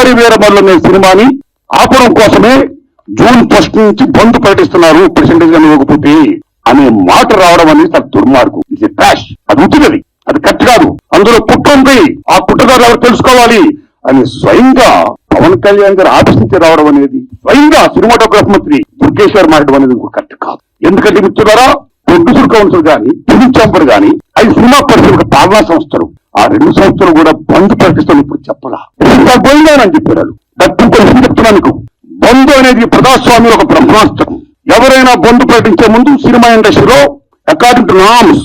హరిహరి వీరమల్లు అనే సినిమాని ఆపడం కోసమే జూన్ ఫస్ట్ నుంచి బంద్ ప్రకటిస్తున్నారు పర్సెంటేజ్గా ఇవ్వకపోతే అనే మాట రావడం అనేది చాలా దుర్మార్గం. ఇది ట్రాష్ అది ఉత్తిగది అది కరెక్ట్ కాదు. అందులో కుట్ర ఉంది. ఆ కుట్రదారు ఎవరు తెలుసుకోవాలి? అని స్వయంగా పవన్ కళ్యాణ్ గారు ఆఫీస్ నుంచి రావడం అనేది స్వయంగా సినిమాటోగ్రఫీ మంత్రి దుర్గేశ్వర్ మాట్లాడడం అనేది కరెక్ట్ కాదు. ఎందుకంటే మిత్రులారా ప్రొడ్యూసర్ కౌన్సిల్ గాని ఫిలిం ఛాంబర్ గాని అవి సినిమా పరిశ్రమ పాలనా సంస్థలు ఆ రెండు సంవత్సరాలు కూడా బంద్ ప్రకటిస్తాను ఇప్పుడు చెప్పలా ఇంకా పోయిందని చెప్పారు డబ్బు కొంచెం చెప్తున్నా బంధు అనేది ప్రజాస్వామ్యం ఒక బ్రహ్మాస్త్రం. ఎవరైనా బంధు ప్రకటించే ముందు సినిమా ఇండస్ట్రీలో అకార్డింగ్ టు నామ్స్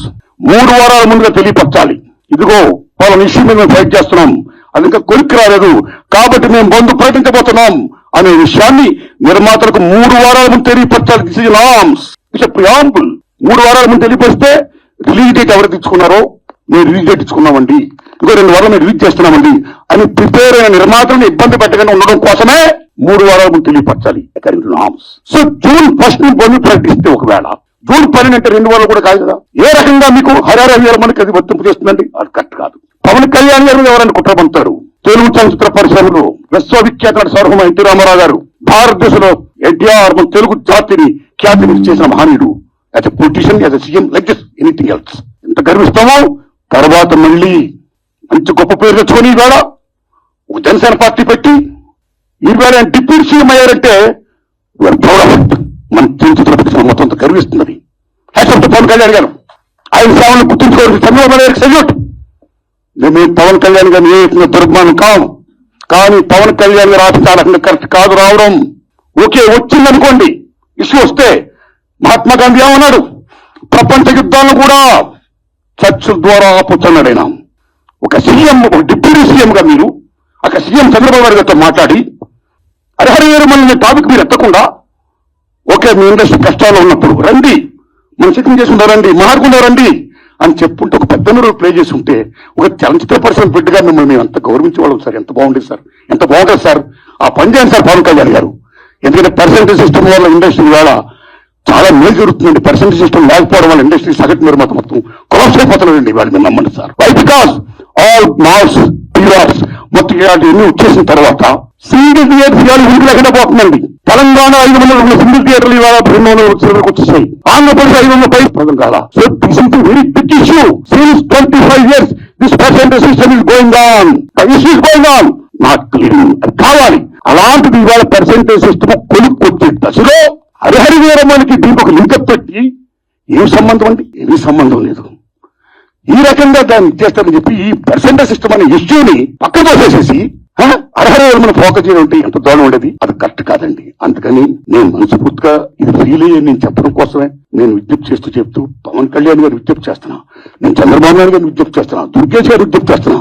మూడు వారాల ముందుగా తెలియపరచాలి. ఇదిగో వాళ్ళ ఇష్యూ మీద మేము ఫైట్ చేస్తున్నాం. అది ఇంకా కొలిక్కి రాలేదు. కాబట్టి మేము బంధు ప్రకటించబోతున్నాం అనే విషయాన్ని నిర్మాతలకు మూడు వారాల ముందు తెలియపరచాలి. This is norms it's preamble మూడు వారాల ముందు తెలియపరిస్తే రిలీజ్ డేట్ ఎవరు తెచ్చుకున్నారో మేము రిలీజ్ చేయించుకున్నామండి. ఇంకో రెండు వారాలు మేము రిలీజ్ చేస్తున్నామండి. అని ప్రిపేర్ అయిన నిర్మాతలను ఇబ్బంది పెట్టకుండా ఉండడం కోసమే మూడు వారాలు ముందు తెలియపరచాలి. According to norms so June first భూమి ప్రకటిస్తే ఒకవేళ. జూన్ పన్నెండు అంటే రెండు వారాలు కూడా కాదు కదా. ఏ రకంగా మీకు హరార మనకి అది వర్తింపు చేస్తుందండి? అది కరెక్ట్ కాదు. పవన్ కళ్యాణ్ గారు ఎవరైనా కుట్ర పంపుతారు తెలుగు చలచిత్ర పరిశ్రమలో విశ్వవిఖ్యాత నట ఎన్టీ రామారావు గారు భారతదేశంలో ఎన్టీఆర్ మన తెలుగు జాతిని ఖ్యాతిని చేసిన మహనీయుడు. As a politician as a CM like this anything else ఎంత గర్విస్తామో తర్వాత మళ్ళీ మంచి గొప్ప పేరు తెచ్చుకొని ఈవేళ జనసేన పార్టీ పెట్టి ఈవేళ డిప్యూటీ సీఎం అయ్యారంటే మన చిన్న మొత్తం అంతా గర్విస్తున్నది హ్యాట్స్ పవన్ కళ్యాణ్ గారు ఆయన సేవలను గుర్తుంచుకోవాలి చంద్రబాబు గారికి సెల్యూట్. మేము పవన్ కళ్యాణ్ గారిని ఏ విధంగా దుర్మానం కాం కానీ పవన్ కళ్యాణ్ గారు ఆఫీస్ కరెక్ట్ కాదు రావడం. ఓకే వచ్చిందనుకోండి. ఇష్యూ వస్తే మహాత్మా గాంధీ ఏమన్నాడు? ప్రపంచ యుద్ధాలను కూడా చర్చ్ ద్వారా ఆపుతున్నాడు ఆయన ఒక సీఎం ఒక డిప్యూటీ సీఎంగా మీరు ఒక సీఎం చంద్రబాబు నాయుడు గారితో మాట్లాడి హరిహరి వీరమల్లి టాపిక్ మీరు ఎత్తకుండా ఓకే మీ ఇండస్ట్రీ కష్టాల్లో ఉన్నప్పుడు రండి మన సిద్ధం చేసుకుంటారు రండి మార్గంలో రండి అని చెప్పుంటే ఒక పెద్ద రోల్ ప్లే చేసి ఉంటే ఒక చలనచిత్ర పరిశ్రమ బిడ్డగా మిమ్మల్ని మేము ఎంత గౌరవించేవాళ్ళం సార్? ఎంత బాగుండేది సార్? ఎంత బాగుంటుంది సార్? ఆ పని చేయండి సార్ పవన్ కళ్యాణ్ గారు. ఎందుకంటే పర్సెంటేజ్ సిస్టమ్ వల్ల ఇండస్ట్రీ వేళ చాలా మేలు జరుగుతుందండి పర్సెంటేజ్ సిస్టమ్ లేకపోవడం వల్ల ఇండస్ట్రీ సగటు నిర్మాత మొత్తం కొలాప్స్ అయిపోతున్నారండి వాళ్ళు మీరు నమ్మండి sir. Why because all malls PRs మొత్తం ఇలాంటి ఎన్ని వచ్చేసిన తర్వాత సింగిల్ థియేటర్ ఇవాళ ఊరికి లేకుండా పోతుందండి. తెలంగాణ ఐదు వందల ఉన్న సింగిల్ థియేటర్లు ఇవాళ రెండు వందల చివరికి వచ్చేసాయి. ఆంధ్రప్రదేశ్ ఐదు వందల పై పదం కాదా so this is very big issue since twenty five years this percentage system is going on issue is going on not clear కావాలి. అలాంటిది ఇవాళ పర్సెంటేజ్ సిస్టమ్ కొనుక్కొచ్చే దశలో హరిహరి వీరమ్మనికి దీనికి ఒక లింకప్ పెట్టి ఏం సంబంధం అండి? ఏమీ సంబంధం లేదు. ఈ రకంగా దాన్ని చేస్తారని చెప్పి ఈ పర్సెంటేజ్ సిస్టమ్ అనే ఇష్యూని పక్కన తోసేసేసి హ, అర్హత మనం ఫోకస్ చేయడం ఉంటే ఎంత దూరం ఉండేది? అది కరెక్ట్ కాదండి. అందుకని నేను మనస్ఫూర్తిగా ఇది ఫీల్ అయ్యి నేను చెప్పడం కోసమే నేను విజ్ఞప్తి చేస్తూ చెప్తూ పవన్ కళ్యాణ్ గారు విజ్ఞప్తి చేస్తున్నా నేను చంద్రబాబు నాయుడు గారిని విజ్ఞప్తి చేస్తున్నా దుర్గేష్ గారు విజ్ఞప్తి చేస్తున్నా